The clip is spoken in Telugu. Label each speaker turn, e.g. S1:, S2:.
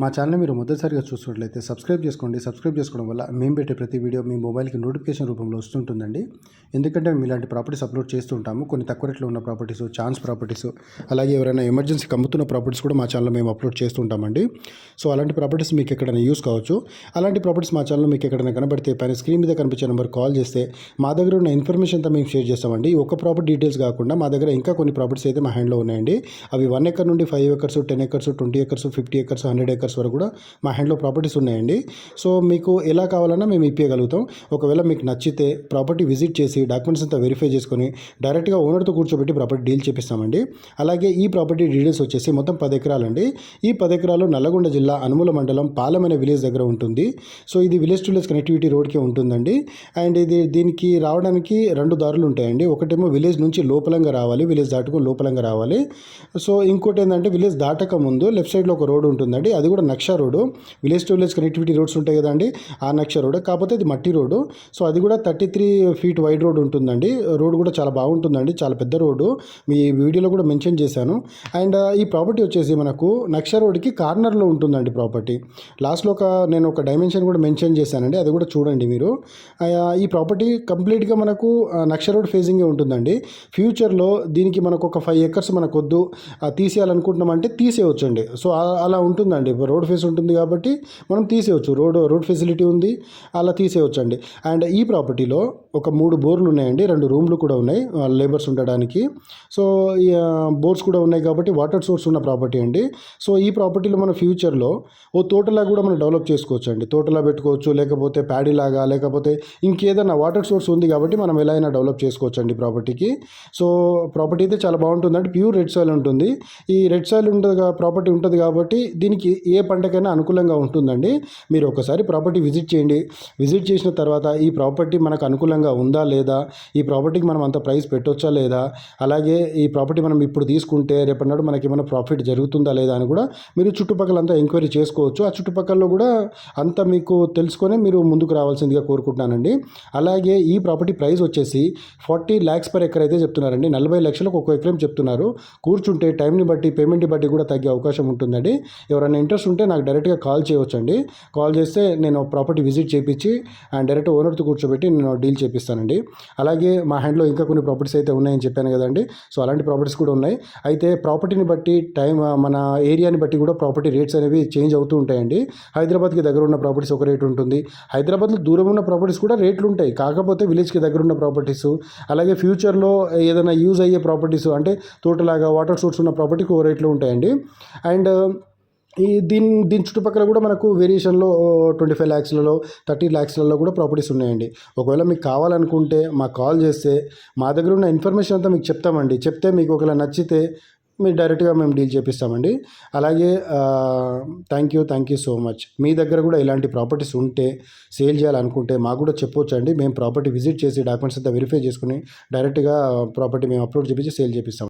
S1: మా ఛానల్ మీరు మొదటిసారిగా చూసినట్లయితే సబ్స్క్రైబ్ చేసుకోండి. సబ్స్క్రైబ్ చేసుకోవడం వల్ల మేము పెట్టే ప్రతి వీడియో మీ మొబైల్కి నోటిఫికేషన్ రూపంలో వస్తుంటుందండి. ఎందుకంటే మేము ఇలాంటి ప్రాపర్టీస్ అప్లోడ్ చేస్తూ ఉంటాము. కొన్ని తక్కువ రేట్లో ఉన్న ప్రాపర్టీస్ ఛాన్స్ ప్రాపర్టీస్ అలాగే ఎవరైనా ఎమర్జెన్సీకి అమ్ముతున్న ప్రాపర్టీస్ కూడా మా ఛానల్లో మేము అప్లోడ్ చేస్తూ ఉంటామండి. సో అలాంటి ప్రాపర్టీస్ మీకు ఎక్కడైనా యూస్ కావచ్చు. అలాంటి ప్రాపర్టీస్ మా ఛానల్లో మీకు ఎక్కడైనా కనబడితే పైన స్క్రీన్ మీద కనిపించే నెంబర్ కాల్ చేస్తే మా దగ్గర ఉన్న ఇన్ఫర్మేషన్ అంతా మేము షేర్ చేస్తామండి. ఈ ఒక్క ప్రాపర్టీ డీటెయిల్స్ కాకుండా మా దగ్గర ఇంకా కొన్ని ప్రాపర్టీస్ అయితే మా హ్యాండ్లో ఉన్నాయండి. అవి వన్ ఎకర్ నుండి five acres ten acres twenty acres fifty acres hundred acres వరకు కూడా మా హ్యాండ్లో ప్రాపర్టీస్ ఉన్నాయండి. సో మీకు ఎలా కావాలన్నా మేము ఇప్పించగలుగుతాం ఒకవేళ మీకు నచ్చితే ప్రాపర్టీ విజిట్ చేసి డాక్యుమెంట్స్ అంతా వెరిఫై చేసుకొని డైరెక్ట్గా ఓనర్తో కూర్చోబెట్టి ప్రాపర్టీ డీల్ చేపిస్తామండి. అలాగే ఈ ప్రాపర్టీ డీటెయిల్స్ వచ్చేసి మొత్తం పది ఎకరాలండి. ఈ పది ఎకరాలు నల్లగొండ జిల్లా అనుముల మండలం పాలెం అనే విలేజ్ దగ్గర ఉంటుంది. సో ఇది విలేజ్ టు విలేజ్ కనెక్టివిటీ రోడ్కే ఉంటుందండి. అండ్ ఇది దీనికి రావడానికి రెండు దారులు ఉంటాయండి. ఒకటేమో విలేజ్ నుంచి లోపలంగా రావాలి విలేజ్ దాటుకుని లోపలంగా రావాలి. సో ఇంకోటి ఏంటంటే విలేజ్ దాటక ముందు లెఫ్ట్ సైడ్లో ఒక రోడ్ ఉంటుందండి. అది కూడా నక్షా road. Village to village connectivity roads ఉంటాయి కదండి ఆ నక్షా రోడ్ కాకపోతే ఇది మట్టి రోడ్డు. సో అది కూడా thirty three feet wide road ఉంటుందండి. రోడ్ కూడా చాలా బాగుంటుందండి. చాలా పెద్ద రోడ్డు. మీ వీడియోలో కూడా మెన్షన్ చేశాను. అండ్ ఈ ప్రాపర్టీ వచ్చేసి మనకు నక్షా రోడ్కి కార్నర్లో ఉంటుందండి ప్రాపర్టీ. లాస్ట్లో ఒక నేను ఒక డైమెన్షన్ కూడా మెన్షన్ చేశానండి. అది కూడా చూడండి మీరు. ఈ ప్రాపర్టీ కంప్లీట్గా మనకు ఆ, నక్ష రోడ్ ఫేజింగే ఉంటుందండి. ఫ్యూచర్లో దీనికి మనకు ఒక ఫైవ్ ఎకర్స్ మనకొద్దు తీసేయాలనుకుంటున్నామంటే తీసేయవచ్చు అండి సో అలా ఉంటుందండి రోడ్ ఫేస్ ఉంటుంది కాబట్టి మనం తీసేయచ్చు. రోడ్ రోడ్ ఫెసిలిటీ ఉంది అలా తీసేయచ్చు అండి అండ్ ఈ ప్రాపర్టీలో ఒక మూడు బోర్లు ఉన్నాయండి. రెండు రూమ్లు కూడా ఉన్నాయి లేబర్స్ ఉండడానికి. సో ఈ బోర్స్ కూడా ఉన్నాయి కాబట్టి వాటర్ సోర్స్ ఉన్న ప్రాపర్టీ అండి. సో ఈ ప్రాపర్టీలో మన ఫ్యూచర్లో ఓ తోటలా కూడా మనం డెవలప్ చేసుకోవచ్చు అండి తోటలా పెట్టుకోవచ్చు లేకపోతే ప్యాడీలాగా లేకపోతే ఇంకేదైనా వాటర్ సోర్స్ ఉంది కాబట్టి మనం ఎలా అయినా డెవలప్ చేసుకోవచ్చు అండి ప్రాపర్టీకి. సో ప్రాపర్టీ అయితే చాలా బాగుంటుంది అంటే ప్యూర్ రెడ్ సాయిల్ ఉంటుంది. ఈ రెడ్ సాయిల్ ఉంటుంది ప్రాపర్టీ ఉంటుంది కాబట్టి దీనికి ఏ పంటకైనా అనుకూలంగా ఉంటుందండి. మీరు ఒకసారి ప్రాపర్టీ విజిట్ చేయండి. విజిట్ చేసిన తర్వాత ఈ ప్రాపర్టీ మనకు అనుకూలంగా ఉందా లేదా? ఈ ప్రాపర్టీకి మనం అంత ప్రైస్ పెట్టొచ్చా లేదా? అలాగే ఈ ప్రాపర్టీ మనం ఇప్పుడు తీసుకుంటే రేపటినాడు మనకి ఏమైనా ప్రాఫిట్ జరుగుతుందా లేదా అని కూడా మీరు చుట్టుపక్కల అంతా ఎంక్వైరీ చేసుకోవచ్చు. ఆ చుట్టుపక్కల కూడా అంతా మీకు తెలుసుకొని మీరు ముందుకు రావాల్సిందిగా కోరుకుంటున్నానండి. అలాగే ఈ ప్రాపర్టీ ప్రైస్ వచ్చేసి ఫార్టీ ల్యాక్స్ పర్ ఎకర్ అయితే చెప్తున్నారండి. నలభై లక్షలకు ఒక ఎకరం చెప్తున్నారు. కూర్చుంటే టైంని బట్టి పేమెంట్ని బట్టి కూడా తగ్గే అవకాశం ఉంటుందండి. ఎవరైనా ఇంట్రెస్ట్ ఉంటే నాకు డైరెక్ట్గా కాల్ చేయవచ్చండి కాల్ చేస్తే నేను ప్రాపర్టీ విజిట్ చేయించి అండ్ డైరెక్ట్ ఓనర్తో కూర్చోబెట్టి నేను డీల్ చేపిస్తానండి. అలాగే మా హ్యాండ్లో ఇంకా కొన్ని ప్రాపర్టీస్ అయితే ఉన్నాయని చెప్పాను కదండి. సో అలాంటి ప్రాపర్టీస్ కూడా ఉన్నాయి. అయితే ప్రాపర్టీని బట్టి టైం మన ఏరియాని బట్టి కూడా ప్రాపర్టీ రేట్స్ అనేవి చేంజ్ అవుతూ ఉంటాయండి. హైదరాబాద్కి దగ్గర ఉన్న ప్రాపర్టీస్ ఒక రేట్ ఉంటుంది. హైదరాబాద్లో దూరం ఉన్న ప్రాపర్టీస్ కూడా రేట్లు ఉంటాయి. కాకపోతే విలేజ్కి దగ్గర ఉన్న ప్రాపర్టీస్. అలాగే ఫ్యూచర్లో ఏదైనా యూజ్ అయ్యే ప్రాపర్టీస్ అంటే తోటలాగా వాటర్ సోర్స్ ఉన్న ప్రాపర్టీకి ఒక రేట్లు ఉంటాయండి. అండ్ ఈ దీని దీని చుట్టుపక్కల కూడా మనకు వేరియేషన్లో ట్వంటీ ఫైవ్ ల్యాక్స్లలో థర్టీ ల్యాక్స్లలో కూడా ప్రాపర్టీస్ ఉన్నాయండి. ఒకవేళ మీకు కావాలనుకుంటే మాకు కాల్ చేస్తే మా దగ్గర ఉన్న ఇన్ఫర్మేషన్ అంతా మీకు చెప్తామండి. చెప్తే మీకు ఒకవేళ నచ్చితే మీరు డైరెక్ట్గా మేము డీల్ చేపిస్తామండి. అలాగే thank you thank you so much. మీ దగ్గర కూడా ఇలాంటి ప్రాపర్టీస్ ఉంటే సేల్ చేయాలనుకుంటే మాకు కూడా చెప్పొచ్చు అండి మేము ప్రాపర్టీ విజిట్ చేసి డాక్యుమెంట్స్ అంతా వెరిఫై చేసుకుని డైరెక్ట్గా ప్రాపర్టీ మేము అప్లోడ్ చేపించి సేల్ చేపిస్తాం.